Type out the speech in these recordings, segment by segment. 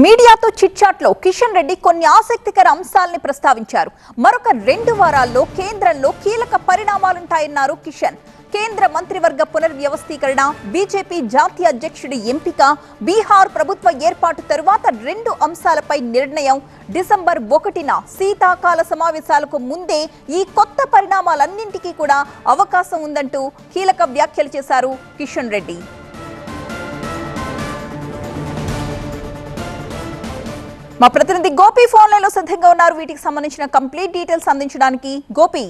మీడియాతో చిట్చాట్లో కిషన్ రెడ్డి కొన్ని ఆసక్తికర అంశాల్ని ప్రస్తావించారు. మరొక రెండు వారాల్లో కేంద్రంలో కీలక పరిణామాలుంటాయన్నారు కిషన్. కేంద్ర మంత్రివర్గ పునర్వ్యవస్థీకరణ బీజేపీ జాతీయ అధ్యక్షుడి ఎంపిక బీహార్ ప్రభుత్వ ఏర్పాటు తరువాత రెండు అంశాలపై నిర్ణయం. డిసెంబర్ ఒకటిన శీతాకాల సమావేశాలకు ముందే ఈ కొత్త పరిణామాలన్నింటికీ కూడా అవకాశం ఉందంటూ కీలక వ్యాఖ్యలు చేశారు కిషన్ రెడ్డి. మా ప్రతినిధి గోపి ఫోన్ లైన్లో సిద్ధంగా ఉన్నారు. వీటికి సంబంధించిన కంప్లీట్ డీటెయిల్స్ అందించడానికి. గోపి.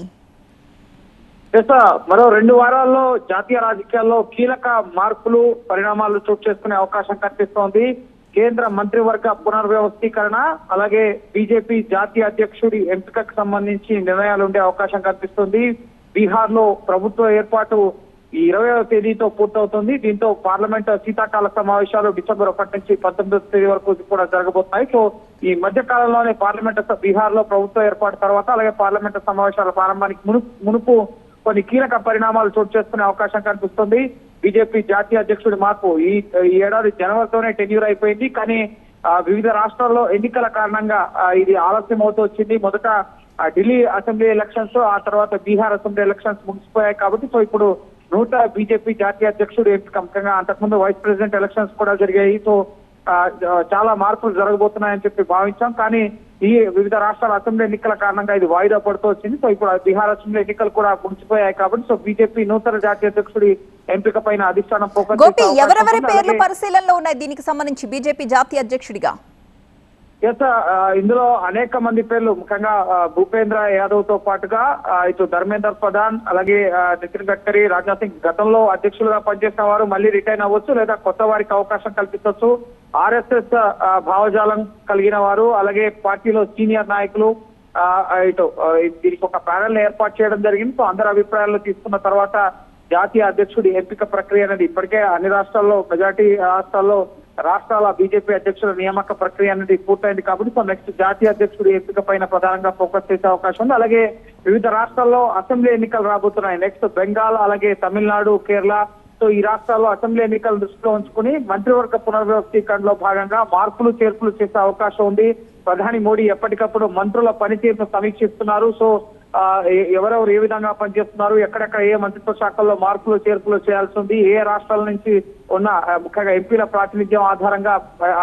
మరో రెండు వారాల్లో జాతీయ రాజకీయాల్లో కీలక మార్పులు పరిణామాలు చోటు చేసుకునే అవకాశం కనిపిస్తోంది. కేంద్ర మంత్రివర్గ పునర్వ్యవస్థీకరణ అలాగే బీజేపీ జాతీయ అధ్యక్షుడి ఎంపికకు సంబంధించి నిర్ణయాలు ఉండే అవకాశం కనిపిస్తుంది. బీహార్లో ప్రభుత్వ ఏర్పాటు ఈ ఇరవైవ తేదీతో పూర్తవుతుంది. దీంతో పార్లమెంట్ శీతాకాల సమావేశాలు డిసెంబర్ ఒకటి నుంచి పంతొమ్మిదవ తేదీ వరకు కూడా జరగబోతున్నాయి. సో ఈ మధ్య కాలంలోనే పార్లమెంట్ బీహార్లో ప్రభుత్వ ఏర్పాటు తర్వాత అలాగే పార్లమెంట్ సమావేశాల ప్రారంభానికి మునుపు మునుపు కొన్ని కీలక పరిణామాలు చోటు చేసుకునే అవకాశం కనిపిస్తుంది. బీజేపీ జాతీయ అధ్యక్షుడి మార్పు ఈ ఈ ఏడాది జనవరితోనే టెన్యూర్ అయిపోయింది. కానీ వివిధ రాష్ట్రాల్లో ఎన్నికల కారణంగా ఇది ఆలస్యం అవుతూ వచ్చింది. మొదట ఆ, ఢిల్లీ అసెంబ్లీ ఎలక్షన్స్ ఆ తర్వాత బీహార్ అసెంబ్లీ ఎలక్షన్స్ ముగిసిపోయాయి కాబట్టి సో ఇప్పుడు నూట బీజేపీ జాతీయ అధ్యక్షుడు ఎంపిక ముఖ్యంగా అంతకుముందు వైస్ ప్రెసిడెంట్ ఎలక్షన్స్ కూడా జరిగాయి. సో చాలా మార్పులు జరగబోతున్నాయని చెప్పి భావించాం. కానీ ఈ వివిధ రాష్ట్రాల అసెంబ్లీ ఎన్నికల కారణంగా ఇది వాయిదా పడుతూ వచ్చింది. సో ఇప్పుడు బీహార్ అసెంబ్లీ ఎన్నికలు కూడా ముగిసిపోయాయి కాబట్టి సో బీజేపీ నూతన జాతీయ అధ్యక్షుడి ఎంపిక పైన అధిష్టానం ఎవరెవరి. పేర్లు పరిశీలనలో ఉన్నాయి దీనికి సంబంధించి బీజేపీ జాతీయ అధ్యక్షుడిగా? ఎస్ uh, ఇందులో అనేక మంది పేర్లు ముఖ్యంగా uh, భూపేంద్ర యాదవ్తో పాటుగా uh, ఇటు ధర్మేందర్ ప్రధాన్ అలాగే నితిన్ గడ్కరీ రాజ్నాథ్ సింగ్ గతంలో అధ్యక్షులుగా పనిచేసిన వారు మళ్ళీ రిటైన్ అవ్వచ్చు లేదా కొత్త వారికి అవకాశం కల్పించవచ్చు. ఆర్ఎస్ఎస్ భావజాలం కలిగిన వారు అలాగే పార్టీలో సీనియర్ నాయకులు ఇటు దీనికి ఒక ప్యానల్ ఏర్పాటు చేయడం జరిగింది. సో అందరి అభిప్రాయాలు తీసుకున్న తర్వాత జాతీయ అధ్యక్షుడి ఎంపిక ప్రక్రియ అనేది ఇప్పటికే అన్ని రాష్ట్రాల్లో మెజార్టీ రాష్ట్రాల్లో రాష్ట్రాల బీజేపీ అధ్యక్షుల నియామక ప్రక్రియ అనేది పూర్తయింది కాబట్టి సో నెక్స్ట్ జాతీయ అధ్యక్షుడి ఎంపిక పైన ప్రధానంగా ఫోకస్ చేసే అవకాశం ఉంది. అలాగే వివిధ రాష్ట్రాల్లో అసెంబ్లీ ఎన్నికలు రాబోతున్నాయి. నెక్స్ట్ బెంగాల్ అలాగే తమిళనాడు కేరళ. సో ఈ రాష్ట్రాల్లో అసెంబ్లీ ఎన్నికలు దృష్టిలో ఉంచుకుని మంత్రివర్గ పునర్వ్యవస్థీకరణలో భాగంగా మార్పులు చేర్పులు చేసే అవకాశం ఉంది. ప్రధాని మోడీ ఎప్పటికప్పుడు మంత్రుల పనితీరును సమీక్షిస్తున్నారు. సో ఎవరెవరు ఏ విధంగా పనిచేస్తున్నారు ఎక్కడెక్కడ ఏ మంత్రిత్వ శాఖల్లో మార్పులు చేర్పులు చేయాల్సి ఉంది ఏ రాష్ట్రాల నుంచి ఉన్న ముఖ్యంగా ఎంపీల ప్రాతినిధ్యం ఆధారంగా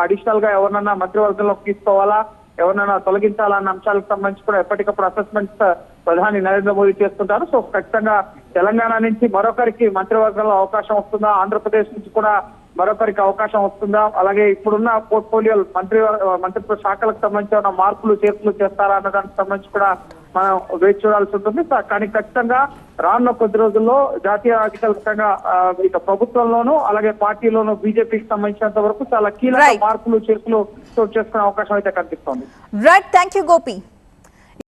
అడిషనల్గా ఎవరినన్నా మంత్రివర్గంలోకి తీసుకోవాలా ఎవరినైనా తొలగించాలన్న అంశాలకు సంబంధించి కూడా ఎప్పటికప్పుడు అసెస్మెంట్స్ ప్రధాని నరేంద్ర మోదీ చేస్తుంటారు. సో ఖచ్చితంగా తెలంగాణ నుంచి మరొకరికి మంత్రివర్గంలో అవకాశం వస్తుందా ఆంధ్రప్రదేశ్ నుంచి కూడా మరొకరికి అవకాశం వస్తుందా అలాగే ఇప్పుడున్న పోర్ట్ఫోలియో మంత్రి మంత్రిత్వ శాఖలకు సంబంధించి మార్పులు చేర్పులు చేస్తారా అన్న దానికి సంబంధించి కూడా మనం వేచి చూడాల్సి ఉంటుంది. కానీ ఖచ్చితంగా రానున్న కొద్ది రోజుల్లో జాతీయ రాజకీయాలు ముఖ్యంగా ఆ, ఇక ప్రభుత్వంలోనూ అలాగే పార్టీలోనూ బీజేపీకి సంబంధించినంత వరకు చాలా కీలక. మార్పులు చేర్పులు చోటు చేసుకునే అవకాశం అయితే కనిపిస్తోంది. Right thank you Gopi